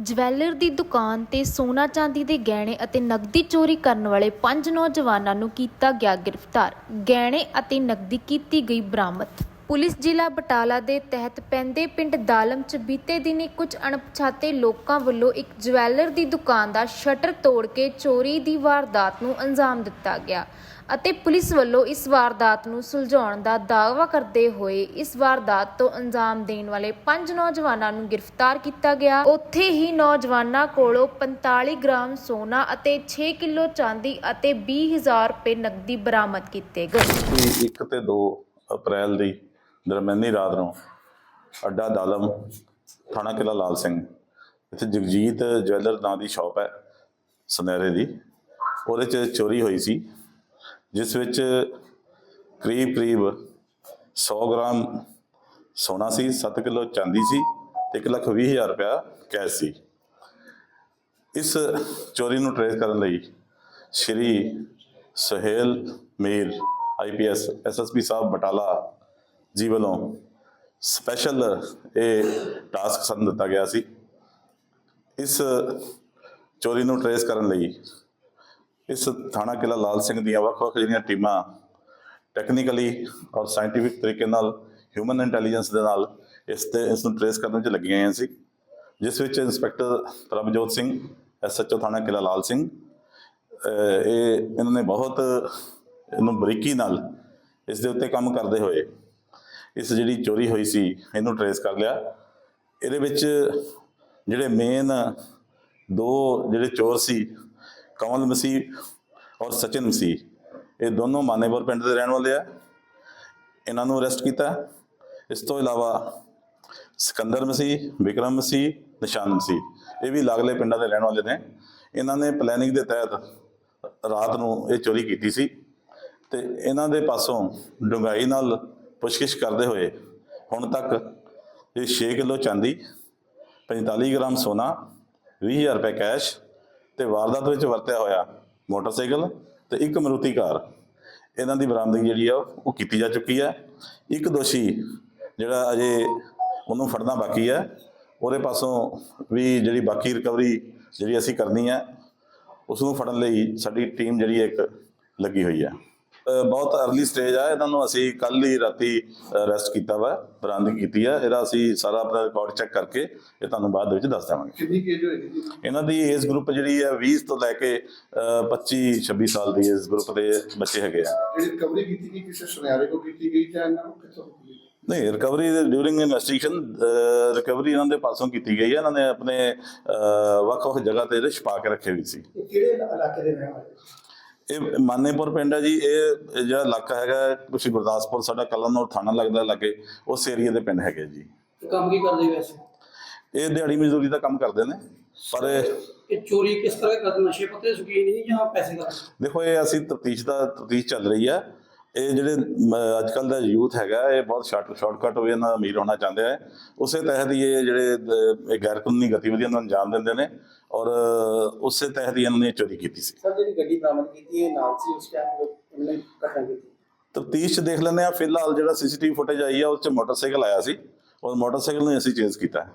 Jeweller ਦੀ ਦੁਕਾਨ ਤੇ ਸੋਨਾ ਚਾਂਦੀ ਦੇ ਗਹਿਣੇ ਅਤੇ ਨਕਦੀ ਚੋਰੀ ਕਰਨ ਵਾਲੇ ਪੰਜ ਨੌਜਵਾਨਾਂ ਨੂੰ ਕੀਤਾ ਗਿਆ ਗ੍ਰਿਫਤਾਰ। ਗਹਿਣੇ ਅਤੇ ਨਕਦੀ ਕੀਤੀ ਗਈ ਬਰਾਮਦ। ਪੁਲਿਸ ਜ਼ਿਲ੍ਹਾ ਬਟਾਲਾ ਦੇ ਤਹਿਤ ਪੈਂਦੇ ਪਿੰਡ ਦਾਲਮ ਚ ਬੀਤੇ ਦਿਨੀ ਕੁਝ ਅਣਪਛਾਤੇ ਲੋਕਾਂ ਵੱਲੋਂ ਇੱਕ ਜਵੈਲਰ ਦੀ ਦੁਕਾਨ ਦਾ ਸ਼ਟਰ ਤੋੜ ਕੇ ਚੋਰੀ ਦੀ ਵਾਰਦਾਤ ਨੂੰ ਅੰਜਾਮ ਦਿੱਤਾ ਗਿਆ ਅਤੇ ਪੁਲਿਸ ਵੱਲੋਂ ਇਸ ਵਾਰਦਾਤ ਨੂੰ ਸੁਲਝਾਉਣ ਦਾ ਦਾਅਵਾ ਕਰਦੇ ਹੋਏ ਇਸ ਵਾਰਦਾਤ ਤੋਂ ਅੰਜਾਮ ਦੇਣ ਵਾਲੇ ਪੰਜ ਨੌਜਵਾਨਾਂ ਨੂੰ ਗ੍ਰਿਫਤਾਰ ਕੀਤਾ ਗਿਆ। ਉੱਥੇ ਹੀ ਨੌਜਵਾਨਾਂ ਕੋਲੋਂ 45 ਗ੍ਰਾਮ ਸੋਨਾ ਅਤੇ 6 ਕਿਲੋ ਚਾਂਦੀ ਅਤੇ 20000 ਰੁਪਏ ਨਕਦੀ ਬਰਾਮਦ ਕੀਤੇ ਗਏ। ਕਿ 1 ਤੇ 2 ਅਪ੍ਰੈਲ ਦੀ ਦਰਮਿਆਨੀ ਰਾਤ ਨੂੰ ਅੱਡਾ ਦਾਲਮ ਥਾਣਾ ਕਿਲਾ ਲਾਲ ਸਿੰਘ। ਇੱਥੇ ਜਗਜੀਤ ਜਵੈਲਰ ਨਾਂ ਦੀ ਸ਼ਾਪ ਹੈ, ਸੁਨਹਿਰੇ ਦੀ। ਉਹਦੇ 'ਚ ਚੋਰੀ ਹੋਈ ਸੀ, ਜਿਸ ਵਿੱਚ ਕਰੀਬ ਕਰੀਬ 100 ਗ੍ਰਾਮ ਸੋਨਾ ਸੀ 7 ਕਿਲੋ ਚਾਂਦੀ ਸੀ ਤੇ 1 ਲੱਖ 20 ਹਜ਼ਾਰ ਰੁਪਇਆ ਕੈਸ਼ ਸੀ। ਇਸ ਚੋਰੀ ਨੂੰ ਟ੍ਰੇਸ ਕਰਨ ਲਈ ਸ਼੍ਰੀ ਸੁਹੇਲ ਮੀਰ ਆਈਪੀਐਸ ਐਸਐਸਪੀ ਸਾਹਿਬ ਬਟਾਲਾ ਜੀ ਵੱਲੋਂ ਸਪੈਸ਼ਲ ਇਹ ਟਾਸਕ ਸਾਨੂੰ ਦਿੱਤਾ ਗਿਆ ਸੀ। ਇਸ ਚੋਰੀ ਨੂੰ ਟਰੇਸ ਕਰਨ ਲਈ ਇਸ ਥਾਣਾ ਕਿਲਾ ਲਾਲ ਸਿੰਘ ਦੀਆਂ ਵੱਖ-ਵੱਖ ਜਿਹੜੀਆਂ ਟੀਮਾਂ ਟੈਕਨੀਕਲੀ ਔਰ ਸਾਇੰਟੀਫਿਕ ਤਰੀਕੇ ਨਾਲ ਹਿਊਮਨ ਇੰਟੈਲੀਜੈਂਸ ਦੇ ਨਾਲ ਇਸ ਤੇ ਇਸ ਨੂੰ ਟਰੇਸ ਕਰਨ ਵਿੱਚ ਲੱਗੀਆਂ ਹੋਈਆਂ ਸੀ। ਜਿਸ ਵਿੱਚ ਇੰਸਪੈਕਟਰ ਪ੍ਰਭਜੋਤ ਸਿੰਘ ਐਸਐਚਓ ਥਾਣਾ ਕਿਲਾ ਲਾਲ ਸਿੰਘ ਇਹ ਇਹਨਾਂ ਨੇ ਬਹੁਤ ਇਹਨੂੰ ਬਰੀਕੀ ਨਾਲ ਇਸ ਦੇ ਉੱਤੇ ਕੰਮ ਕਰਦੇ ਹੋਏ ਇਸ ਜਿਹੜੀ ਚੋਰੀ ਹੋਈ ਸੀ, ਇਹਨੂੰ ਟਰੇਸ ਕਰ ਲਿਆ। ਇਹਦੇ ਵਿੱਚ ਜਿਹੜੇ ਮੇਨ ਦੋ ਜਿਹੜੇ ਚੋਰ ਸੀ, ਕਮਲ ਮਸੀਹ ਔਰ ਸਚਿਨ ਮਸੀਹ, ਇਹ ਦੋਨੋਂ ਮਾਨੇਪੁਰ ਪਿੰਡ ਦੇ ਰਹਿਣ ਵਾਲੇ ਆ। ਇਹਨਾਂ ਨੂੰ ਅਰੈਸਟ ਕੀਤਾ। ਇਸ ਤੋਂ ਇਲਾਵਾ ਸਿਕੰਦਰ ਮਸੀਹ, ਵਿਕਰਮ ਮਸੀਹ, ਨਿਸ਼ਾਨ ਮਸੀਹ, ਇਹ ਵੀ ਲਾਗਲੇ ਪਿੰਡਾਂ ਦੇ ਰਹਿਣ ਵਾਲੇ ਨੇ। ਇਹਨਾਂ ਨੇ ਪਲੈਨਿੰਗ ਦੇ ਤਹਿਤ ਰਾਤ ਨੂੰ ਇਹ ਚੋਰੀ ਕੀਤੀ ਸੀ। ਤੇ ਇਹਨਾਂ ਦੇ ਪਾਸੋਂ ਡੂੰਘਾਈ ਨਾਲ ਪੁੱਛਗਿੱਛ ਕਰਦੇ ਹੋਏ ਹੁਣ ਤੱਕ ਇਹ 6 ਕਿਲੋ ਚਾਂਦੀ 45 ਗ੍ਰਾਮ ਸੋਨਾ 20000 ਰੁਪਏ ਕੈਸ਼ ਤੇ ਵਾਰਦਾਤ ਵਿੱਚ ਵਰਤਿਆ ਹੋਇਆ ਮੋਟਰਸਾਈਕਲ ਤੇ ਇੱਕ ਮਰੂਤੀ ਕਾਰ। ਇਹਨਾਂ ਦੀ ਬਰਾਮਦਗੀ ਜਿਹੜੀ ਆ, ਉਹ ਕੀਤੀ ਜਾ ਚੁੱਕੀ ਹੈ। ਇੱਕ ਦੋਸ਼ੀ ਜਿਹੜਾ ਅਜੇ ਉਹਨੂੰ ਫੜਨਾ ਬਾਕੀ ਹੈ। ਉਹਦੇ ਪਾਸੋਂ ਵੀ ਜਿਹੜੀ ਬਾਕੀ ਰਿਕਵਰੀ ਜਿਹੜੀ ਅਸੀਂ ਕਰਨੀ ਹੈ ਉਸ ਨੂੰ ਫੜਨ ਲਈ ਸਾਡੀ ਟੀਮ ਜਿਹੜੀ ਹੈ ਇੱਕ ਲੱਗੀ ਹੋਈ ਹੈ। ਬਹੁਤ ਅਰਲੀ ਸਟੇਜ ਆ ਇਹਨਾਂ ਨੂੰ ਅਸੀਂ ਕੱਲ ਹੀ ਰਾਤੀ ਅਰੈਸਟ ਕੀਤਾ ਵਾ ਬਰਾਮਦਗੀ ਕੀਤੀ ਹੈ ਇਹਦਾ ਅਸੀਂ ਸਾਰਾ ਆਪਣਾ ਰਿਕਾਰਡ ਚੈੱਕ ਕਰਕੇ ਇਹ ਤੁਹਾਨੂੰ ਬਾਅਦ ਵਿੱਚ ਦੱਸ ਦੇਵਾਂਗੇ। ਕਿੰਨੀ ਕੇਜ ਹੋਏਗੀ ਇਹਨਾਂ ਦੀ ਏਜ ਗਰੁੱਪ ਜਿਹੜੀ ਹੈ 20 ਤੋਂ ਲੈ ਕੇ ਅਹ 25 26 ਸਾਲ ਦੀ ਏਜ ਗਰੁੱਪ ਦੇ ਬੱਚੇ ਹੈਗੇ ਆ। ਜਿਹੜੀ ਰਿਕਵਰੀ ਕੀਤੀ ਗਈ ਕਿਸੇ ਸੁਨਿਆਰੇ ਕੋ ਕੀਤੀ ਗਈ ਜਾਂ ਇਹਨਾਂ ਨੂੰ ਕਿੱਥੋਂ ਕੀਤੀ ਗਈ? ਨਹੀਂ ਰਿਕਵਰੀ ਡਿਊਰਿੰਗ ਇਨਵੈਸਟੀਗੇਸ਼ਨ ਰਿਕਵਰੀ ਇਹਨਾਂ ਦੇ ਪਾਸੋਂ ਕੀਤੀ ਗਈ ਹੈ ਇਹਨਾਂ ਨੇ ਆਪਣੇ ਵੱਖ-ਵੱਖ ਜਗ੍ਹਾ ਤੇ ਛਪਾ ਕੇ ਰੱਖੇ ਹੋਏ ਸੀ। ਕਿਹੜੇ ਇਲਾਕੇ ਦੇ ਰਹਿਣ ਵਾਲੇ? ਇਹ ਮਾਨੇਪੁਰ ਪਿੰਡ ਹੈ ਜੀ ਇਹ ਜਿਹੜਾ ਇਲਾਕਾ ਹੈਗਾ ਕੁਛ ਗੁਰਦਾਸਪੁਰ ਸਾਡਾ ਕਲਨੌਰ ਥਾਣਾ ਲੱਗਦਾ ਲੱਗੇ ਉਸ ਏਰੀਆ ਦੇ ਪਿੰਡ ਹੈਗੇ ਜੀ। ਕੰਮ ਕੀ ਕਰਦੇ ਵੈਸੇ? ਇਹ ਦਿਹਾੜੀ ਮਜ਼ਦੂਰੀ ਦਾ ਕੰਮ ਕਰਦੇ ਨੇ ਪਰ ਇਹ- ਚੋਰੀ ਕਿਸ ਤਰ੍ਹਾਂ ਕਰਦੇ? ਨਸ਼ੇ ਪੱਤੇ ਸ਼ੌਕੀਨ ਨਹੀਂ ਜਾਂ ਪੈਸੇ ਦਾ? ਦੇਖੋ ਇਹ ਅਸੀਂ ਤਫਤੀਸ਼ ਦਾ ਤਫਤੀਸ਼ ਚੱਲ ਰਹੀ ਹੈ ਇਹ ਜਿਹੜੇ ਅੱਜ ਕੱਲ ਦਾ ਯੂਥ ਹੈਗਾ ਇਹ ਬਹੁਤ ਸ਼ਾਰਟ ਸ਼ਾਰਟਕਟ ਵੇ ਨਾਲ ਅਮੀਰ ਹੋਣਾ ਚਾਹੁੰਦੇ ਆ। ਉਸੇ ਤਹਿਤ ਹੀ ਇਹ ਜਿਹੜੇ ਗੈਰ ਕਾਨੂੰਨੀ ਗਤੀਵਿਧੀਆਂ ਨੂੰ ਅੰਜਾਮ ਦਿੰਦੇ ਨੇ ਔਰ ਉਸੇ ਤਹਿਤ ਹੀ ਇਹਨਾਂ ਨੇ ਚੋਰੀ ਕੀਤੀ ਸੀ। ਸਰ ਜਿਹੜੀ ਗੱਡੀ ਬਰਾਮਦ ਕੀਤੀ ਹੈ ਨਾਲ ਸੀ ਉਸ ਟਾਈਮ ਉਹਨੇ ਘਟਨਾ ਕੀਤੀ? ਤਫਤੀਸ਼ ਚ ਦੇਖ ਲੈਂਦੇ ਆ ਫਿਲਹਾਲ ਜਿਹੜਾ ਸੀਸੀਟੀਵੀ ਫੁਟੇਜ ਆਈ ਆ ਉਸ ਚ ਮੋਟਰਸਾਈਕਲ ਆਇਆ ਸੀ। ਔਰ ਮੋਟਰਸਾਈਕਲ ਨੂੰ ਅਸੀਂ ਚੇਂਜ ਕੀਤਾ। ਹੈ